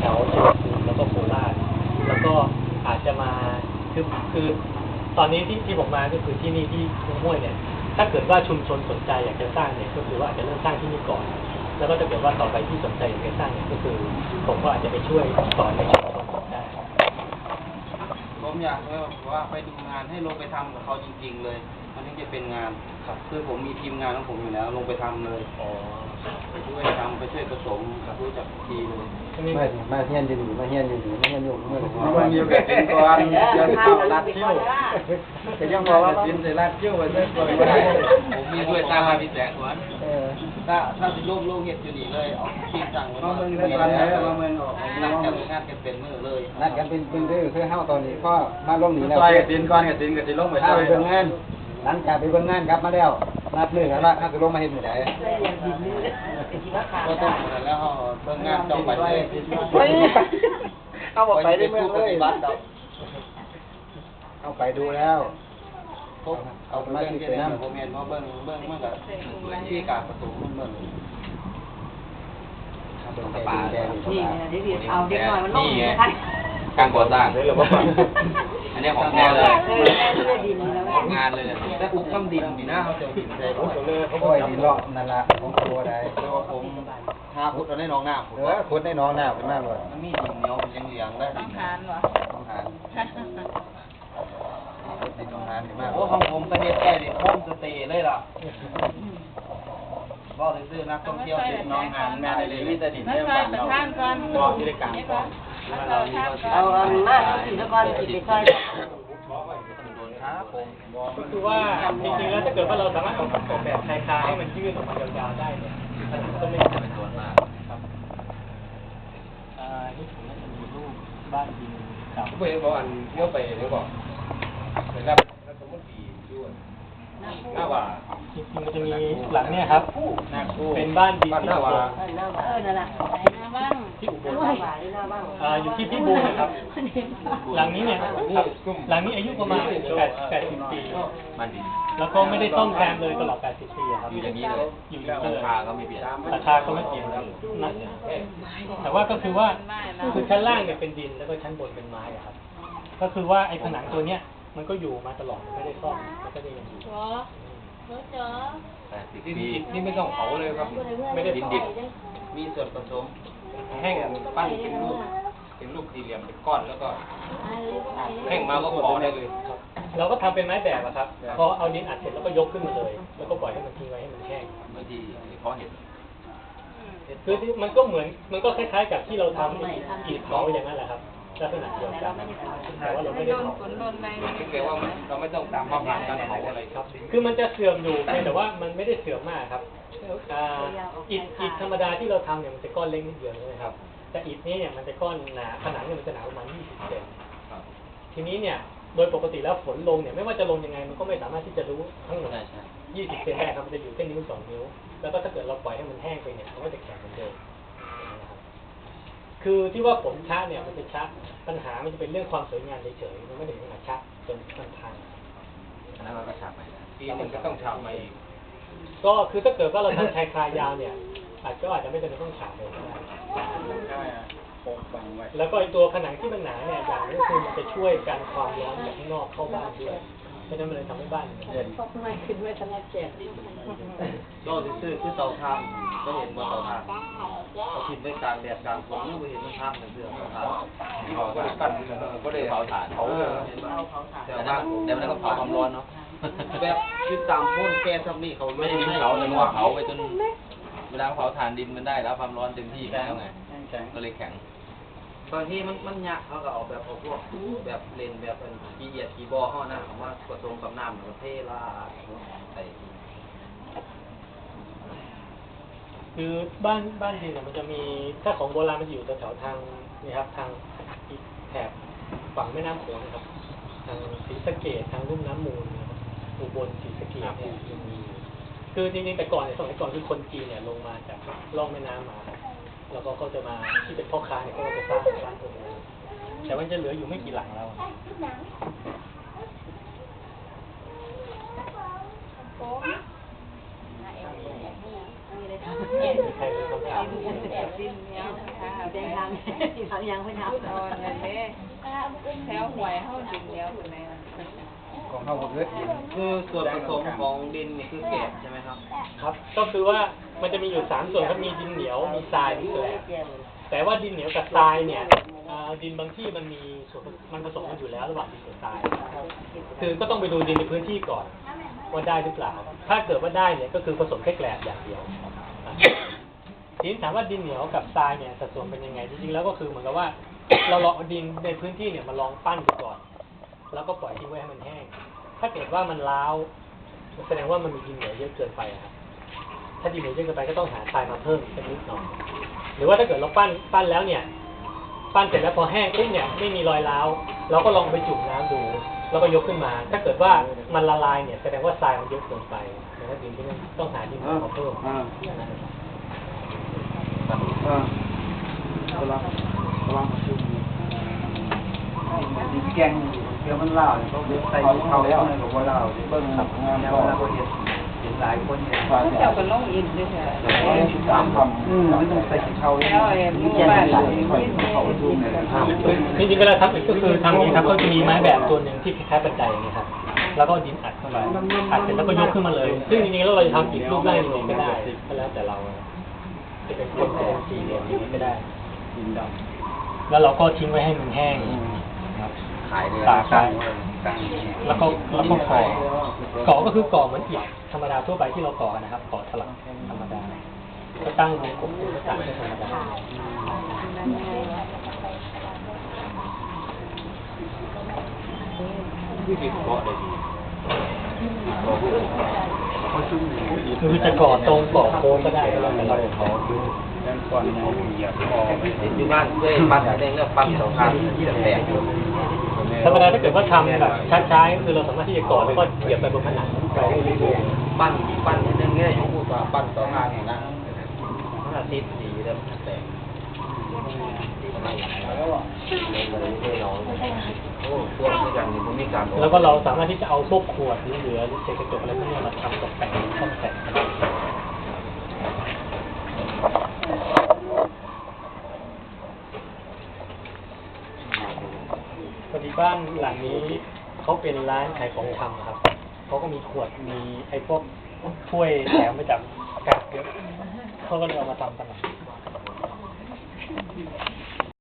แถวๆชัยภูมิแล้วก็โคราชแล้วก็อาจจะมาคือคือตอนนี้ที่ที่ผมมาก็คือที่นี่ที่ทุ่งห้วยเนี่ย ถ้าเกิดว่าชุมชนสนใจอยากจะสร้างเนี่ยก็คือว่าอาจจะเริ่มสร้างที่นี่ก่อน แล้วก็ถ้าเกิดว่าต่อไปที่สนใจอยากจะสร้างเนี่ยก็คือผมก็อาจจะไปช่วยสอนในชุมชนได้ ผมอยากให้ว่าไปดูงานให้ลงไปทำกับเขาจริง ๆ เลย มันถึงจะเป็นงานครับคือผมมีทีมงานของผมอยู่แล้ว ลงไปทำเลย อ๋อ ไปช่วยทำไปช่วยผสมกับรู้จักทีเลยมามาเฮียนอยู่นี่มาเฮียนอยู่นี่มาเฮียนอยู่เมื่อไหร่มาเบิ่งอยู่กับกินก่อนยังเข้ารัดคิ้วก็ยังบอกว่ากินใส่ลาดเจียวไปเรื่อยๆได้ผมมีด้วยตามมาพิแสงสวนเออถ้าถ้าสิลูกลูกเห็ดอยู่นี่เลยเอาทีมสั่งไว้มาเบิ่งได้ก่อนแล้วมาเบิ่งออกนัดกันงานกันเป็นมือเลยนัดกันเป็นเป็นดื้อคือเฮาตอนนี้พ่อมาลงนี่แล้วซอยกับตีนก่อนกับตีนกับตีนลงไปถ้าซอไปยเบิ่งงาน หลังจากไปเบิ่งงานกลับมาแล้วนัดมือกันว่าถ้าจะลงมาเฮ็ดมื้อใดก็ต้องแล้วเขาเบิ่งงานจ้องไปเลยเอาบอกไปได้เมืองเลยปฏิบัติดอกเอาไปดูแล้วพบเอาไปเบิ่งที่ไหนผมเห็นว่าเบิ่งเบิ่งมันก็ที่การผสมมันเบิ่งเอาเบิ่งไปดูแลดูนี่สบายเนี่ยเดี๋ยวเอาเด็กหน่อยมันลงนี่ไงนะคะ การก่อสร้าง อันนี้ของแท้เลยเออแม่ช่วยดินแล้วแม่งานเลยเนี่ยแต่อุกคำดินนี่นะเขาจะดินใส่ผมก็เลยเขาโอ้ยดีเลาะนั่นล่ะของครัวได้แล้วผมหาพุทธเอาในหนองน้ำผมเออขุดในหน้องน้าขึ้นมาเลยมันมีดินเหนียวเป็นเหลียงๆได้ดินต้องหาขุดในหน้องน้าขึ้นมาโอ้ของผมประเทศใกล้ดิโฮมสเตย์เลยล่ะก็เลยซื้อนักท่องเที่ยวติดน้องหานแม่ได้เลยมีแต่ดินมาเรื่องซอยบ้านประเราธานก่อนก็ที่ได้กลาง เอาอยท่านนเอาอันมาที่ตะกอนกินไปซอยครับผมคือว่าจริงๆแล้วถ้าเกิดว่าเราสามารถออกออกแบบคลายคาให้มันยืดออกมายาวๆได้เนี่ยมันก็ไม่จำเป็นตัวมากครับอ่านี่ผมน่าจะมีรูปบ้านดินเก่าผู้บอกอันเที่ยวไปนี่บอกนะครับรัฐมนตรีด้วยหน้าว่า จริงๆมันจะมีหลังเนี่ยครับเป็นบ้านดินบ้านหที่น้าอุบว่าลเออนั่นแหละไหนนะบ้างที่อุบหลน้าบ้านหน้าบ้านอ่าอยู่ที่พิบูลนะครับ หลังนี้เนี่ยครับหลังนี้อายุประมาณ8 80ปีมันดีแล้วก็ไม่ได้ซ่อมแซมเลยตลอด 80 ปีอะครับ อยู่อย่างนี้เลยอยู่อย่างนี้ราเลยคาก็ไม่เปลี่ยนราคาก็ไม่เปลี่ยนเลยนะแต่ว่าก็คือว่าคือชั้นล่างเนี่ยเป็นดินแล้วก็ชั้นบนเป็นไม้อะครับ ก็คือว่าไอ้ผนังตัวเนี้ยมันก็อยู่มาตลอดมันไม่ได้ซ่อมมันก็ยังอยู่จ๋อเฮ้ยจ๋อ แปดสิบปีนี่ไม่ต้องเผาเลยครับ ไม่ได้ดินซ่อมดิบมีส่วนผสมแห้งปั้นเป็นลูกเป็นลูกสี่เหลี่ยมเป็นก้อนแล้วก็แห้งมาก็พอได้เลยครับเราก็ทำเป็นไม้แบบอะครับ พอเอาดินอัดเสร็จแล้วก็ยกขึ้นมาเลย แล้วก็ปล่อยให้มันทิ้งไว้ให้มันแห้งบางทีเพราะเห็ดคือที่มันก็เหมือน มันก็คล้ายๆกับที่เราทำอีดเผาอย่างนั้นแหละครับ ลักษณะเดียวกันแต่ว่าเราไม่ได้นเผาฝนโดนอะไรคิดเลยว่าเราไม่ต้องตามมาผ่านการเผาอะไรครับ คือมันจะเสื่อมอยู่เพียแต่ว่ามันไม่ได้เสื่อมมากครับอิฐอิฐธรรมดาที่เราทำเนี่ยมันจะก้อนเล็กนิดเดียวใช่ไหมครับ แต่อิฐนี้เนี่ยมันจะก้อนหนาผนังเนี่ยมันจะหนาประมาณ20เซนทีนี้เนี่ยโดยปกติแล้วฝนลงเนี่ยไม่ว่าจะลงยังไงมันก็ไม่สามารถที่จะรู้ทั้งหมด20เซนได้ครับมันจะอยู่แค่นิ้วสองนิ้ว แล้วก็ถ้าเกิดเราปล่อยให้มันแห้งไปเนี่ยมันก็จะแข็งเหมือนเดิม คือที่ว่าผมช้าเนี่ยมันจะช้าปัญหามันจะเป็นเรื่องความสวยงามเฉยๆมันไม่ได้ถึงขนาดช้าจนมันพังอันนั้นเราก็ฉาบไปปีหนึงก็ต้องฉาบใหม่อีกก็คือถ้าเกิดว่าเราทำชายคายาวเนี่ย อาจก็อาจจะไม่จำเป็นต้องฉาบเลยก็ได้ใช่ปกบังไว้แล้วก็ไอตัวผนังที่มันหนาเนี่ยอย่างนี้ก็คือมันจะช่วยกันความร้อนจากข้างนอกเข้าบ้านด้วยเพ ราะฉะนั้นมันเลยทำให้บ้านมันเย็นพกไม่ขึ้นไม่ทันแจกก็ซื้อคือเตาถ่านก็เห็นว่าเตาถ่านเขาคิดไว้กลางแดดกลางฝนยังไม่เห็นมันทำเหมือนเดิมเตาถ่านเขาก็ปั้นก็ได้เผาถ่านเออเห็นว่าแต่แต่นั้ว่านแต่มันก็เผาความร้อนเนาะแบบคือตามพ่นแก๊สซัมนี่เขาไม่ได้ดินเผาแต่ว่าเผาไปจนเวลาเผาถ่านดินมันได้แล้วความร้อนเต็มที่แล้วไงแข็งก็เลยแข็ง บางทีมันมันยากเขาก็เอาแบบเอาพวกแบบเลนแบบเป็นขี้เอียดขี้บอเข้าหน้าเขาว่าผสมกับน้ำแล้วก็เทลาใส่คือบ้านบ้านดินเนี่ยมันจะมีถ้าของโบราณมันจะอยู่แถวๆทางนี่ครับ ทางอีกแถบฝั่งแม่น้ำโขงนะครับ ทางศรีสะเกดทางลุ่มน้ำมูลนะครับอุบลศรีสะเกดเนี่ยยังมีอยู่คือจริงๆแต่ก่อนเนี่ยสมัยก่อนคือคนจีนเนี่ยลงมาจากล่องแม่น้ำมาครับ แล้วก็เขาจะมาที่เป็นพ่อค้าเนี่ยเขาก็จะสร้างบ้านพวกนี้แต่มันจะเหลืออยู่ไม่กี่หลังแล้วใครมีคำถามแอบดิ้นเนี้ยค่ะแดงทางทางยังไม่ทำแถวหวยเฮาดิ้นเดียวคนไหน ของเขาเกิดหินคือส่วนผสมของดินนี่คือแกะใช่ไหมครับ ครับก็คือว่ามันจะมีอยู่สามส่วนครับมีดินเหนียวมีทรายมีแกลบแต่ว่าดินเหนียวกับทรายเนี่ยอ่าดินบางที่มันมีส่วนผสมมันผสมกันอยู่แล้วระหว่างดินกับทราย คือก็ต้องไปดูดินในพื้นที่ก่อนว่าได้หรือเปล่า ถ้าเกิดว่าได้เนี่ยก็คือผสมแค่แกลบอย่างเดียวทีนี้ถามว่าดินเหนียวกับทรายเนี่ยสัดส่วนเป็นยังไงจริงๆแล้วก็คือเหมือนกับว่า เราลองเอาดินในพื้นที่เนี่ยมาลองปั้นดูก่อน แล้วก็ปล่อยทิ้งไว้ให้มันแห้ง ถ้าเกิดว่ามันร้าวแสดงว่ามันมีดินเหนียวเยอะเกินไปครับถ้าดินเหนียวเยอะเกินไปก็ต้องหาทรายมาเพิ่มสักนิดหน่อยหรือว่าถ้าเกิดเราปั้นปั้นแล้วเนี่ย ปั้นเสร็จแล้วพอแห้งปุ๊บเนี่ยไม่มีรอยร้าวเราก็ลองไปจุ่มน้ำดู แล้วก็ยกขึ้นมา ถ้าเกิดว่ามันละลายเนี่ยแสดงว่าทรายมันเยอะเกินไปนะครับดินที่มันต้องหาดินมาเพิ่มอ่า แกงเดี๋ยวมันเล่าเขาเดี๋ยวใส่เขาแล้วเนี่ยบอกว่าเล่าเบิ้งขับงานแล้วเรก็เห็นเห็นหลายคนเห็นว่าเจ้าก็ลงอินด้วยค่ะสามคำอืมไม่ต้องใส่เขาแล้วนี่แกงใส่เขาดูเนี่ยนะครับจริงๆเวลาทำอีกก็คือทำอย่างนี้ครับก็จะมีไม้แบบตัวหนึ่งที่คล้ายๆบันไดอย่างเงี้ยครับแล้วก็ดินอัดเข้าไปอัดเสร็จแล้วก็ยกขึ้นมาเลย ซึ่งจริงๆแล้วเราจะทำอีกรูปร่างยังไงก็ได้ก็แล้วแต่เราจะเป็นคนจะเป็นสี่เหลี่ยมนี้ก็ได้ดินดแล้วเราก็ทิ้งไว้ให้มันแห้ง ขายเลยตากไว้ตั้งแล้วก็แล้วก็ก่อก่อก็คือก่อเหมือนอิฐธรรมดาทั่วไปที่เราก่อนะครับก่อสลักธรรมดา ก็ตั้งวงกลมเป็นภาษาธรรมดาที่ติดเกาะได้ดีคือจะก่อตรงก่อโค้งก็ได้ก็แล้วแต่เราขอดูด้านก่อนนะเหยียบคอไปอยู่บ้านเคยปั้นเองก็ปั้นสองครั้งที่แตกอยู่ ธรรมดาถ้าเกิดว่าทำแบบช้าๆก็คือเราสามารถที่จะก่อแล้วก็เหยียบไปบนผนังไปเรื่อยปั้นปั้นนิดนึงเนี่ยอยู่พูดว่าปั้นสองครั้งนี่นะมันอาทิตย์สีแล้วมันแตกแล้วก็เราสามารถที่จะเอาพวกขวดหรือเหลือหรือเศษกระจกอะไรพวกนี้มาทำตกแต่งซ่อมแซม พอดีบ้านหลังนี้เขาเป็นร้านขายของชำครับเขาก็มีขวดมีไอ้พวกถ้วยแถมมาจากกาดเยอะเขาก็เลยเอามาทำกันนะ